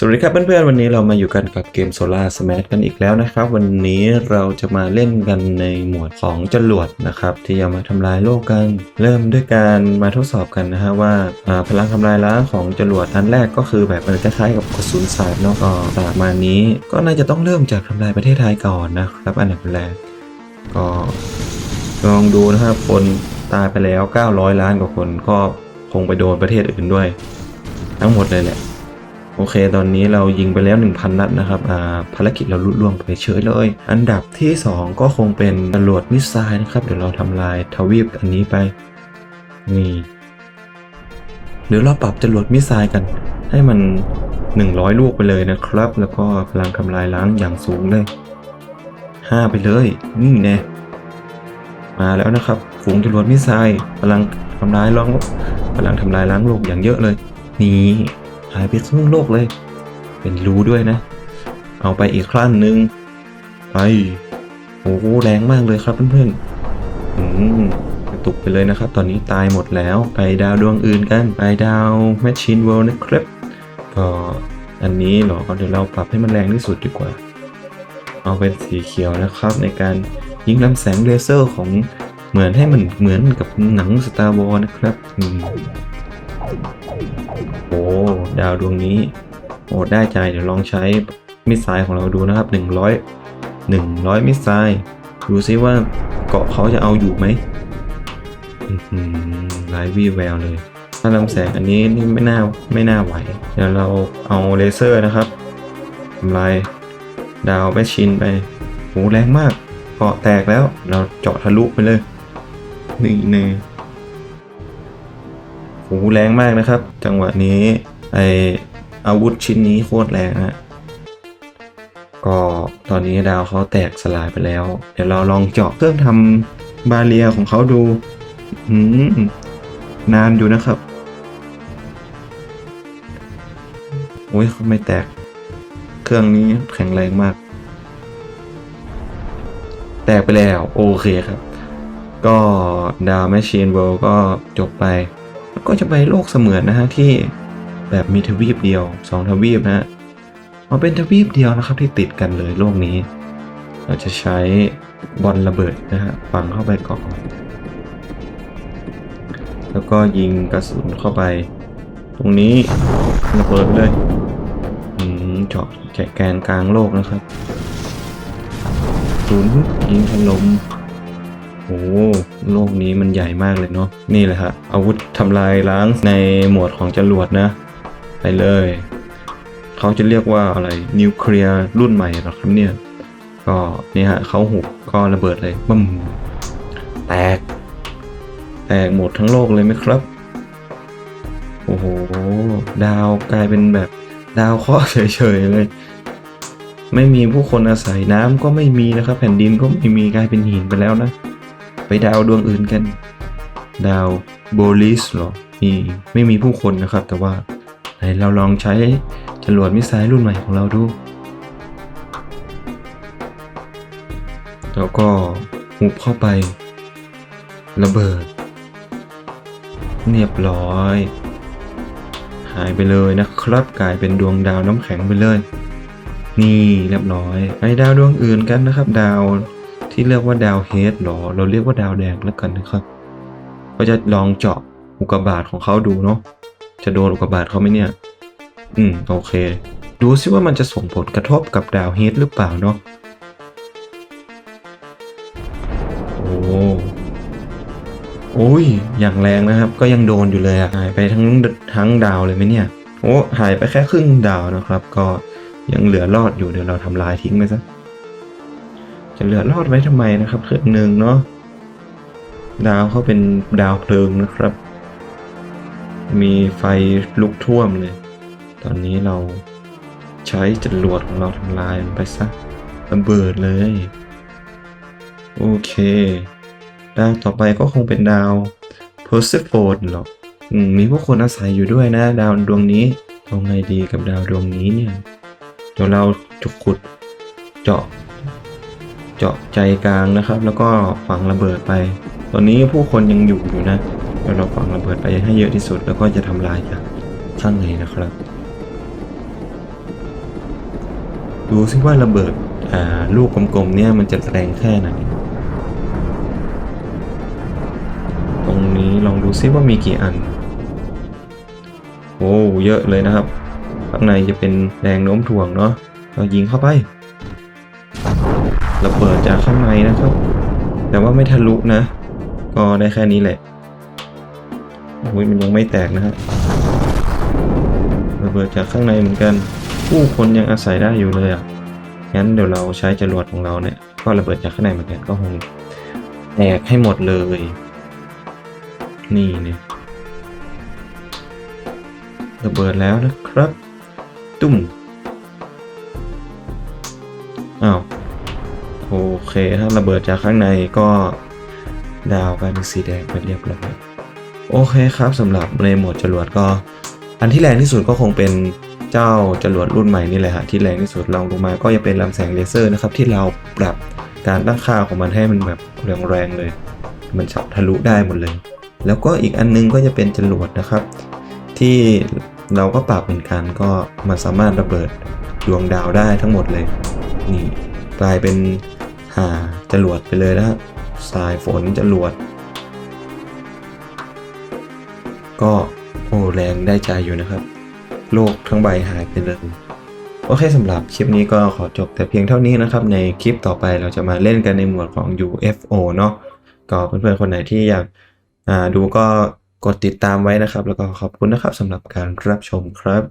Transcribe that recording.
สวัสดีครับเพื่อนๆวันนี้เรามาอยู่กันกับเกม Solar Smash กันอีกแล้วนะครับ วันนี้เราจะมาเล่นกันในหมวดของจรวดนะครับ ที่จะมาทำลายโลกกัน เริ่มด้วยการมาทดสอบกันนะฮะว่าพลังทำลายล้างของจรวดอันแรกก็คือแบบมันคล้ายๆกับกระสุนสาดเนาะก็ประมาณนี้ ก็น่าจะต้องเริ่มจากทำลายประเทศไทยก่อนนะครับอันดับแรกก็ลองดูนะครับคนตายไปแล้ว 900 ล้านกว่าคนก็คงไปโดนประเทศอื่นด้วย ทั้งหมดเลยแหละ โอเค ตอนนี้เรายิงไปแล้ว 1,000 นัดนะครับอ่าภารกิจเราลุล่วงไปเฉยเลย อันดับที่ 2 ก็คงเป็นจรวดมิสไซล์นะครับ เดี๋ยวเราทำลายทวีปอันนี้ไป นี่ เดี๋ยวเราปรับจรวดมิสไซล์กัน ให้มัน 100 ลูกไปเลยนะครับ แล้วก็พลังทำลายล้างอย่างสูงเลย 5 ไปเลย นี่แน่มาแล้วนะครับฝูงจรวดมิสไซล์พลังทำลายล้างพลังทำลายล้างโลกอย่างเยอะเลย นี่ หายไปครึ่งโลกเลย เป็นรูด้วยนะ เอาไปอีกครั้งหนึ่งไปโอ้โหแรงมากเลยครับเพื่อนๆ อืมกระตุกไปเลยนะครับ ตอนนี้ตายหมดแล้ว ไปดาวดวงอื่นกัน ไปดาวแมชชีนเวิลด์นะครับ ก็อันนี้หรอ เดี๋ยวเราปรับให้มันแรงที่สุดดีกว่า เอาเป็นสีเขียวนะครับ ในการยิงลำแสงเลเซอร์ของเหมือนให้มันเหมือนกับหนังสตาร์วอลนะครับอืม โอ้ดาวดวงนี้โอ้ได้ใจเดี๋ยวลองใช้มิสไซล์ของเราดูนะครับ 100 100 มิสไซล์ดูซิว่าเกาะเขาจะเอาอยู่ไหมหือไร้วี่แววเลยถ้าลำแสงอันนี้นี่ไม่น่าไม่น่าไหว เดี๋ยวเราเอาเลเซอร์นะครับทำลายดาวแมชชินไปโหแรงมากเกาะแตกแล้วเราเจาะทะลุไปเลยนี่เน่ โหแรงมากนะครับ จังหวะนี้ไออาวุธชิ้นนี้โคตรแรงนะก็ตอนนี้ดาวเขาแตกสลายไปแล้ว เดี๋ยวเราลองเจาะเครื่องทำบาเรียของเขาดูหืมนานอยู่นะครับโอ้ยเขาไม่แตก เครื่องนี้แข็งแรงมาก แตกไปแล้ว โอเคครับ ก็ดาวแมชชีนเวิลก็จบไป ก็จะไปโลกเสมือนนะฮะที่แบบมีทวีปเดียวสองทวีปนะฮะเอาเป็นทวีปเดียวนะครับที่ติดกันเลยโลกนี้ เราจะใช้บอลระเบิดนะฮะฝังเข้าไปก่อนแล้วก็ยิงกระสุนเข้าไป ตรงนี้ระเบิดเลยอืมเจาะแกะแกนกลางโลกนะครับศูนย์ยิงถล่ม โอ้โลกนี้มันใหญ่มากเลยเนาะนี่แหละฮะอาวุธทำลายล้างในหมวดของจรวดนะ ไปเลย เขาจะเรียกว่าอะไรนิวเคลียร์รุ่นใหม่หรอครับเนี่ย ก็นี่ฮะเขาหุบก็ระเบิดเลยบึ้มแตก แตกหมดทั้งโลกเลยไหมครับ โอ้โห ดาวกลายเป็นแบบดาวเคราะห์เฉยๆเลย ไม่มีผู้คนอาศัยน้ำก็ไม่มีนะครับ แผ่นดินก็ไม่มีกลายเป็นหินไปแล้วนะ ไปดาวดวงอื่นกัน ดาวโบลิสหรอมีไม่มีผู้คนนะครับ แต่ว่าไหนเราลองใช้จรวดมิสไซล์รุ่นใหม่ของเราดู แล้วก็หุบเข้าไประเบิด เรียบร้อย หายไปเลยนะครับ กลายเป็นดวงดาวน้ำแข็งไปเลย นี่เรียบร้อย ไปดาวดวงอื่นกันนะครับ ดาว ที่เรียกว่าดาวเฮดหรอ เราเรียกว่าดาวแดงแล้วกันนะครับ ก็จะลองเจาะอุกกาบาตของเขาดูเนาะ จะโดนอุกกาบาตเขาไหมเนี่ย อืมโอเค ดูซิว่ามันจะส่งผลกระทบกับดาวเฮดหรือเปล่าเนาะ โอ้โอ้ย อย่างแรงนะครับ ก็ยังโดนอยู่เลยอะหายไปทั้งทั้งดาวเลยไหมเนี่ย โอ้ หายไปแค่ครึ่งดาวนะครับ ก็ยังเหลือรอดอยู่เดี๋ยวเราทำลายทิ้งไปซะ จะเหลือรอดไว้ทำไมนะครับเครื่องหนึ่งเนาะดาวเขาเป็นดาวเพลิงนะครับ มีไฟลุกท่วมเลย ตอนนี้เราใช้จรวดของเราทำลายมันไปซะระเบิดเลย โอเค ดาวต่อไปก็คงเป็นดาวเพอร์เซโฟนหรอกมมีพวกคนอาศัยอยู่ด้วยนะ ดาวดวงนี้เอาไงดีกับดาวดวงนี้เนี่ย เดี๋ยวเราจะขุดเจาะ เจาะใจกลางนะครับ แล้วก็ฝังระเบิดไป ตอนนี้ผู้คนยังอยู่อยู่นะเดี๋ยวเราฝังระเบิดไปให้เยอะที่สุด แล้วก็จะทำลายจากข้างในนะครับ ดูซิว่าระเบิดลูกกลมๆเนี่ยมันจะแรงแค่ไหนตรงนี้ลองดูซิว่ามีกี่อันโอ้เยอะเลยนะครับ ข้างในจะเป็นแรงโน้มถ่วงเนาะเรายิงเข้าไป ระเบิดจากข้างในนะครับ แต่ว่าไม่ทะลุนะ ก็ได้แค่นี้แหละโอ้ยมันยังไม่แตกนะฮะระเบิดจากข้างในเหมือนกัน ผู้คนยังอาศัยได้อยู่เลยอะงั้นเดี๋ยวเราใช้จรวดของเราเนี่ยก็ระเบิดจากข้างในเหมือนกันก็คงแตกให้หมดเลย นี่เนี่ยระเบิดแล้วนะครับ ตุ้ม เค ถ้าระเบิดจากข้างในก็ดาวกลายเป็นสีแดงไปเรียบร้อยโอเคครับสำหรับในโหมดจรวดก็ อันที่แรงที่สุดก็คงเป็นเจ้าจรวดรุ่นใหม่นี่แหละฮะที่แรงที่สุดลองลงมาก็จะเป็นลำแสงเลเซอร์นะครับที่เราปรับการตั้งค่าของมันให้มันแบบแรงๆเลย มันฉับทะลุได้หมดเลย แล้วก็อีกอันนึงก็จะเป็นจรวดนะครับ ที่เราก็ปรับเหมือนกันก็มันสามารถระเบิดดวงดาวได้ทั้งหมดเลยนี่กลายเป็น หาจรวดไปเลยนะสายฝนจรวด ก็โอ้แรงได้ใจอยู่นะครับ โลกทั้งใบหายไปเลยโอเคสำหรับคลิปนี้ก็ขอจบแต่เพียงเท่านี้นะครับ ในคลิปต่อไปเราจะมาเล่นกันในหมวดของ UFO เนาะก็เพื่อนๆคนไหนที่อยากดูก็กดติดตามไว้นะครับ แล้วก็ขอบคุณนะครับสำหรับการรับชมครับ